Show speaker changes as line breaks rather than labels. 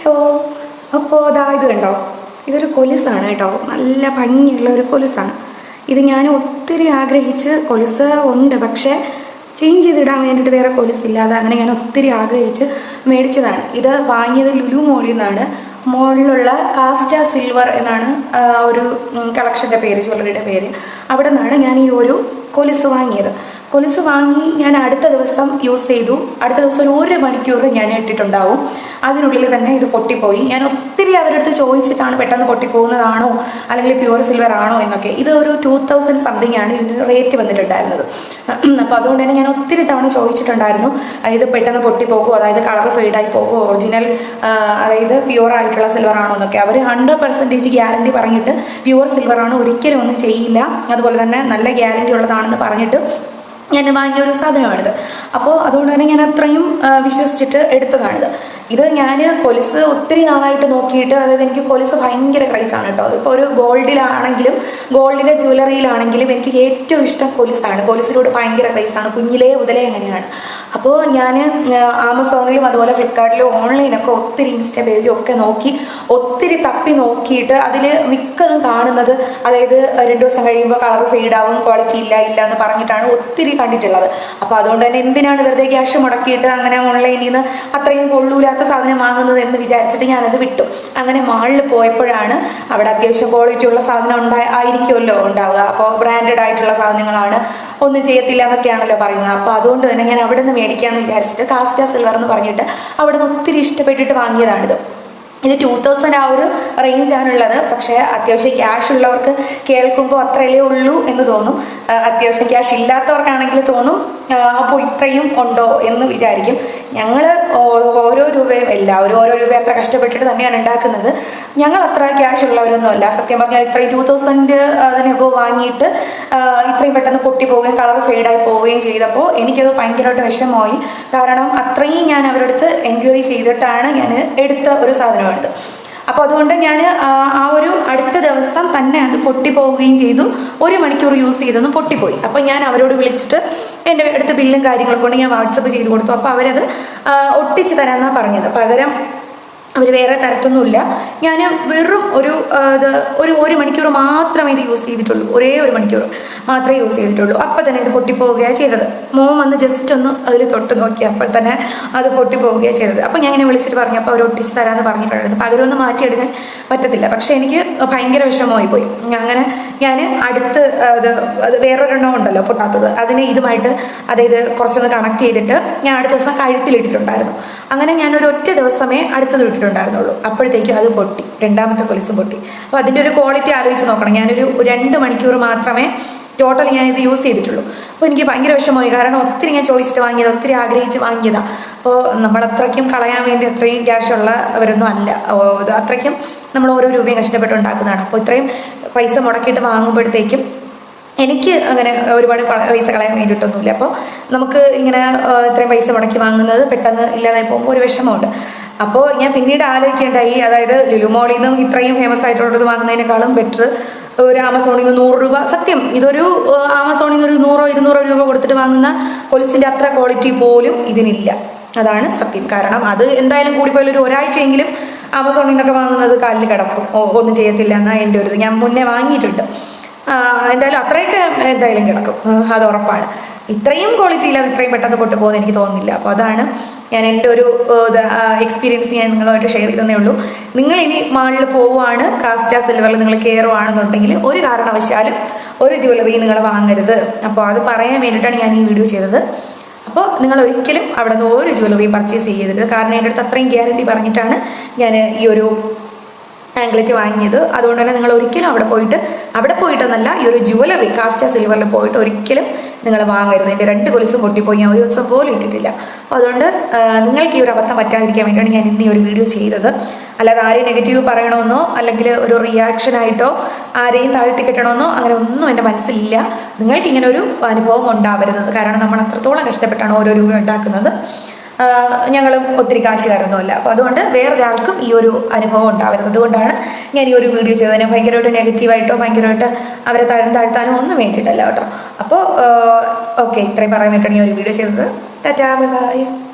Hello അപ്പോൾ അതാ ഇത് കണ്ടോ? ഇതൊരു കൊലുസാണ് കേട്ടോ. നല്ല ഭംഗിയുള്ള ഒരു കൊലുസാണ്. ഇത് ഞാൻ ഒത്തിരി ആഗ്രഹിച്ച് കൊലുസ് ഉണ്ട്. പക്ഷേ ചേഞ്ച് ചെയ്തിടാൻ വേണ്ടിയിട്ട് വേറെ കൊലുസില്ലാതെ അങ്ങനെ ഞാൻ ഒത്തിരി ആഗ്രഹിച്ച് മേടിച്ചതാണ്. ഇത് വാങ്ങിയത് ലുലു മോളിൽ നിന്നാണ്. മോളിലുള്ള കാസ്റ്റ സിൽവർ എന്നാണ് ഒരു കളക്ഷന്റെ പേര് ജ്വല്ലറിയുടെ പേര്. അവിടെ നിന്നാണ് ഞാൻ ഈ ഒരു കൊലുസ് വാങ്ങിയത്. കൊലുസ് വാങ്ങി ഞാൻ അടുത്ത ദിവസം യൂസ് ചെയ്തു. അടുത്ത ദിവസം ഒരു മണിക്കൂർ ഞാൻ ഇട്ടിട്ടുണ്ടാവും. അതിനുള്ളിൽ തന്നെ ഇത് പൊട്ടിപ്പോയി. ഞാൻ ഒത്തിരി അവരടുത്ത് ചോദിച്ചിട്ടാണ് പെട്ടെന്ന് പൊട്ടിപ്പോകുന്നതാണോ അല്ലെങ്കിൽ പ്യുവർ സിൽവർ ആണോ എന്നൊക്കെ. ഇത് ഒരു ടു തൗസൻഡ് സംതിങ് ആണ് ഇതിന് റേറ്റ് വന്നിട്ടുണ്ടായിരുന്നത്. അപ്പോൾ അതുകൊണ്ട് തന്നെ ഞാൻ ഒത്തിരി തവണ ചോദിച്ചിട്ടുണ്ടായിരുന്നു. ഇത് പെട്ടെന്ന് പൊട്ടിപ്പോകുമോ അതായത് കളർ ഫെയ്ഡായി പോകുമോ ഒറിജിനൽ അതായത് പ്യുവർ ആയിട്ടുള്ള സിൽവർ ആണോ എന്നൊക്കെ. അവർ ഹൺഡ്രഡ് പെർസെന്റേജ് ഗ്യാരണ്ടി പറഞ്ഞിട്ട് പ്യുവർ സിൽവർ ആണ് ഒരിക്കലും ഒന്നും ചെയ്യില്ല. അതുപോലെ തന്നെ നല്ല ഗ്യാരണ്ടി ഉള്ളതാണെന്ന് പറഞ്ഞിട്ട് ഞാൻ വാങ്ങിയ ഒരു സാധനമാണിത്. അപ്പോൾ അതുകൊണ്ട് തന്നെ ഞാൻ അത്രയും വിശ്വസിച്ചിട്ട് എടുത്തതാണിത്. ഇത് ഞാൻ കൊലുസ് ഒത്തിരി നാളായിട്ട് നോക്കിയിട്ട് അതായത് എനിക്ക് കൊലുസ് ഭയങ്കര ക്രൈസാണ് കേട്ടോ ഇപ്പോൾ ഒരു ഗോൾഡിലാണെങ്കിലും ഗോൾഡിലെ ജ്വല്ലറിയിലാണെങ്കിലും എനിക്ക് ഏറ്റവും ഇഷ്ടം കൊലുസാണ്. കൊലുസിലൂടെ ഭയങ്കര ക്രൈസാണ് കുഞ്ഞിലേ മുതലേ അങ്ങനെയാണ്. അപ്പോൾ ഞാൻ ആമസോണിലും അതുപോലെ ഫ്ലിപ്കാർട്ടിലും ഓൺലൈനൊക്കെ ഒത്തിരി ഇൻസ്റ്റ പേജും ഒക്കെ നോക്കി ഒത്തിരി തപ്പി നോക്കിയിട്ട് അതിൽ മിക്കതും കാണുന്നത് അതായത് രണ്ട് ദിവസം കഴിയുമ്പോൾ കളർ ഫെയ്ഡാവും ക്വാളിറ്റി ഇല്ല ഇല്ല എന്ന് പറഞ്ഞിട്ടാണ് ഒത്തിരി കണ്ടിട്ടുള്ളത്. അപ്പോൾ അതുകൊണ്ട് തന്നെ എന്തിനാണ് വെറുതെ ക്യാഷ് മുടക്കിയിട്ട് അങ്ങനെ ഓൺലൈനിൽ നിന്ന് അത്രയും കൊള്ളൂലാത്ത സാധനം വാങ്ങുന്നത് എന്ന് വിചാരിച്ചിട്ട് ഞാനത് വിട്ടു. അങ്ങനെ മാളിൽ പോയപ്പോഴാണ് അവിടെ അത്യാവശ്യം ക്വാളിറ്റി ഉള്ള സാധനം ഉണ്ടായ ആയിരിക്കുമല്ലോ ഉണ്ടാവുക. അപ്പോൾ ബ്രാൻഡഡ് ആയിട്ടുള്ള സാധനങ്ങളാണ്. ഒന്നും ചെയ്യത്തില്ല എന്നൊക്കെയാണല്ലോ പറയുന്നത്. അപ്പോൾ അതുകൊണ്ട് തന്നെ ഞാൻ അവിടെ നിന്ന് മേടിക്കാമെന്ന് വിചാരിച്ചിട്ട് കാസ്റ്റ സിൽവർ എന്ന് പറഞ്ഞിട്ട് അവിടെ നിന്ന് ഒത്തിരി ഇഷ്ടപ്പെട്ടിട്ട് വാങ്ങിയതാണിത്. ഇത് ടൂ തൗസൻഡ് ആ ഒരു റേഞ്ചാണുള്ളത് പക്ഷേ അത്യാവശ്യം ക്യാഷ് ഉള്ളവർക്ക് കേൾക്കുമ്പോൾ അത്രയല്ലേ ഉള്ളൂ എന്ന് തോന്നും. അത്യാവശ്യം ക്യാഷ് ഇല്ലാത്തവർക്കാണെങ്കിൽ തോന്നും. അപ്പോൾ ഇത്രയും ഉണ്ടോ എന്ന് വിചാരിക്കും. ഞങ്ങൾ ഓരോ രൂപയും എല്ലാവരും ഓരോ രൂപ അത്ര കഷ്ടപ്പെട്ടിട്ട് തന്നെയാണ് ഉണ്ടാക്കുന്നത്. ഞങ്ങൾ അത്ര ക്യാഷ് ഉള്ളവരൊന്നും അല്ല. സത്യം പറഞ്ഞാൽ ഇത്രയും ടൂ തൗസൻഡ് അതിനിപ്പോൾ വാങ്ങിയിട്ട് ഇത്രയും പെട്ടെന്ന് പൊട്ടിപ്പോവുകയും കളർ ഫെയ്ഡായി പോവുകയും ചെയ്തപ്പോൾ എനിക്കത് ഭയങ്കരമായിട്ട് വിഷമമായി. കാരണം അത്രയും ഞാൻ അവരുടെ അടുത്ത് എൻക്വയറി ചെയ്തിട്ടാണ് ഞാൻ എടുത്ത ഒരു സാധനമാണിത് അപ്പോൾ അതുകൊണ്ട് ഞാൻ ആ ഒരു അടുത്ത ദിവസം തന്നെ അത് പൊട്ടിപ്പോവുകയും ചെയ്തു. ഒരു മണിക്കൂർ യൂസ് ചെയ്തൊന്ന് പൊട്ടിപ്പോയി. അപ്പോൾ ഞാൻ അവരോട് വിളിച്ചിട്ട് എന്റെ അടുത്ത് ബില്ലും കാര്യങ്ങളൊക്കെ കൊണ്ട് ഞാൻ വാട്സപ്പ് ചെയ്ത് കൊടുത്തു. അപ്പോൾ അവരത് ഒട്ടിച്ച് തരാമെന്നാണ് പറഞ്ഞത്. പകരം അവർ വേറെ തരത്തൊന്നുമില്ല. ഞാൻ വെറും ഒരു ഇത് ഒരു ഒരു മണിക്കൂർ മാത്രമേ ഇത് യൂസ് ചെയ്തിട്ടുള്ളൂ. ഒരേ ഒരു മണിക്കൂർ മാത്രമേ യൂസ് ചെയ്തിട്ടുള്ളൂ. അപ്പം തന്നെ ഇത് പൊട്ടിപ്പോവുകയാണ് ചെയ്തത്. മോം വന്ന് ജസ്റ്റ് ഒന്ന് അതിൽ തൊട്ട് നോക്കി. അപ്പോൾ തന്നെ അത് പൊട്ടിപ്പോവുകയാണ് ചെയ്തത്. അപ്പം ഞാൻ ഇങ്ങനെ വിളിച്ചിട്ട് പറഞ്ഞു അപ്പോൾ അവർ ഒട്ടിച്ച് തരാമെന്ന് പറഞ്ഞിട്ടുണ്ടായിരുന്നു. പകരം ഒന്ന് മാറ്റിയെടുക്കാൻ പറ്റത്തില്ല. പക്ഷേ എനിക്ക് ഭയങ്കര വിഷമമായി പോയി അങ്ങനെ ഞാൻ അടുത്ത് അത് അത് വേറൊരെണ്ണം ഉണ്ടല്ലോ പൊട്ടാത്തത്. അതിനെ ഇതുമായിട്ട് അതായത് കുറച്ചൊന്ന് കണക്ട് ചെയ്തിട്ട് ഞാൻ അടുത്ത ദിവസം കഴുത്തിലിട്ടിട്ടുണ്ടായിരുന്നു. അങ്ങനെ ഞാൻ ഒരു ഒറ്റ ദിവസമേ അടുത്തത് ഇട്ടിട്ടുണ്ടായിരുന്നുള്ളൂ അപ്പോഴത്തേക്കും അത് പൊട്ടി. രണ്ടാമത്തെ കൊലുസും പൊട്ടി. അപ്പോൾ അതിന്റെ ഒരു ക്വാളിറ്റി ആലോചിച്ച് നോക്കണം. ഞാനൊരു രണ്ട് മണിക്കൂർ മാത്രമേ ടോട്ടൽ ഞാൻ ഇത് യൂസ് ചെയ്തിട്ടുള്ളൂ. അപ്പോൾ എനിക്ക് ഭയങ്കര വിഷമമായി. കാരണം ഒത്തിരി ഞാൻ ചോദിച്ചിട്ട് വാങ്ങിയത് ഒത്തിരി ആഗ്രഹിച്ച് വാങ്ങിയതാണ് അപ്പോൾ നമ്മൾ അത്രയ്ക്കും കളയാൻ വേണ്ടി അത്രയും ക്യാഷ് ഉള്ളവരൊന്നും അല്ല. അത്രയ്ക്കും നമ്മൾ ഓരോ രൂപയും കഷ്ടപ്പെട്ട് ഉണ്ടാക്കുന്നതാണ് അപ്പോൾ ഇത്രയും പൈസ മുടക്കിയിട്ട് വാങ്ങുമ്പോഴത്തേക്കും എനിക്ക് അങ്ങനെ ഒരുപാട് പൈസ കളയാൻ വേണ്ടിയിട്ടൊന്നുമില്ല. അപ്പോൾ നമുക്ക് ഇങ്ങനെ ഇത്രയും പൈസ മുടക്കി വാങ്ങുന്നത് പെട്ടെന്ന് ഇല്ലാതായി പോകുമ്പോൾ ഒരു വിഷമമുണ്ട്. അപ്പോൾ ഞാൻ പിന്നീട് ആലോചിക്കേണ്ടായി അതായത് ലുലുമോളിൽ നിന്നും ഇത്രയും ഫേമസ് ആയിട്ടുള്ളത് വാങ്ങുന്നതിനേക്കാളും ബെറ്റർ ഒരു ആമസോണിൽ നിന്ന് നൂറ് രൂപ. സത്യം ഇതൊരു ആമസോണിൽ നിന്ന് ഒരു നൂറോ ഇരുന്നൂറോ രൂപ കൊടുത്തിട്ട് വാങ്ങുന്ന കൊലുസിന്റെ അത്ര ക്വാളിറ്റി പോലും ഇതിനില്ല. അതാണ് സത്യം. കാരണം അത് എന്തായാലും കൂടിപ്പോയാലും ഒരു ഒരാഴ്ചയെങ്കിലും ആമസോണിൽ നിന്നൊക്കെ വാങ്ങുന്നത് കാലിൽ കിടക്കും. ഒന്നും ചെയ്യത്തില്ല എന്നാണ് എന്റെ ഒരു ഞാൻ മുന്നേ വാങ്ങിയിട്ടുണ്ട്. എന്തായാലും അത്രയൊക്കെ എന്തായാലും കിടക്കും. അത് ഉറപ്പാണ്. ഇത്രയും ക്വാളിറ്റിയിൽ അത് ഇത്രയും പെട്ടെന്ന് പൊട്ടു പോകുന്നത് എനിക്ക് തോന്നുന്നില്ല. അപ്പോൾ അതാണ് ഞാൻ എന്റെ ഒരു എക്സ്പീരിയൻസ് ഞാൻ നിങ്ങളുമായിട്ട് ഷെയർ ചെയ്തതേ ഉള്ളൂ. നിങ്ങൾ ഇനി മാളിൽ പോവുകയാണ് കാസ്റ്റ സിൽവറിൽ നിങ്ങൾ കയറുവാണെന്നുണ്ടെങ്കിൽ ഒരു കാരണവശാലും ഒരു ജ്വല്ലറി നിങ്ങൾ വാങ്ങരുത്. അപ്പോൾ അത് പറയാൻ വേണ്ടിയിട്ടാണ് ഞാൻ ഈ വീഡിയോ ചെയ്തത്. അപ്പോൾ നിങ്ങൾ ഒരിക്കലും അവിടെ നിന്ന് ഒരു ജ്വല്ലറി പർച്ചേസ് ചെയ്യരുത്. കാരണം എന്റെ അടുത്ത് അത്രയും ഗ്യാരണ്ടി പറഞ്ഞിട്ടാണ് ഞാൻ ഈ ഒരു ആംഗ്ലറ്റ് വാങ്ങിയത്. അതുകൊണ്ട് തന്നെ നിങ്ങൾ ഒരിക്കലും അവിടെ പോയിട്ട് അവിടെ പോയിട്ടൊന്നല്ല ഈ ഒരു ജുവലറി കാസ്റ്റ സിൽവറിൽ പോയിട്ട് ഒരിക്കലും നിങ്ങൾ വാങ്ങരുത്. എന്റെ രണ്ട് കൊലുസും പൊട്ടിപ്പോയി. ഞാൻ ഒരു ദിവസം പോലും ഇട്ടിട്ടില്ല. അതുകൊണ്ട് നിങ്ങൾക്ക് ഈ ഒരു അബദ്ധം പറ്റാതിരിക്കാൻ വേണ്ടിയാണ് ഞാൻ ഇന്ന് ഈ ഒരു വീഡിയോ ചെയ്തത്. അല്ലാതെ ആരെയും നെഗറ്റീവ് പറയണമെന്നോ അല്ലെങ്കിൽ ഒരു റിയാക്ഷനായിട്ടോ ആരെയും താഴ്ത്തി കെട്ടണമെന്നോ അങ്ങനെ ഒന്നും എന്റെ മനസ്സിലില്ല. നിങ്ങൾക്ക് ഇങ്ങനെ ഒരു അനുഭവം ഉണ്ടാവരുത്. കാരണം നമ്മൾ അത്രത്തോളം കഷ്ടപ്പെട്ടാണ് ഓരോ രൂപ ഉണ്ടാക്കുന്നത്. ഞങ്ങളും ഒത്തിരി കാശുകാരൊന്നുമല്ല. അപ്പോൾ അതുകൊണ്ട് വേറൊരാൾക്കും ഈ ഒരു അനുഭവം ഉണ്ടാവരുത്. അതുകൊണ്ടാണ് ഞാൻ ഈ ഒരു വീഡിയോ ചെയ്തതിന് ഭയങ്കരമായിട്ട് നെഗറ്റീവായിട്ടോ ഭയങ്കരമായിട്ട് അവരെ തഴം താഴ്ത്താനോ ഒന്നും വേണ്ടിയിട്ടല്ല കേട്ടോ. അപ്പോൾ ഓക്കെ ഇത്രയും പറയാൻ വേണ്ടിയിട്ടാണ് ഈ ഒരു വീഡിയോ ചെയ്തത്. Tata bye bye.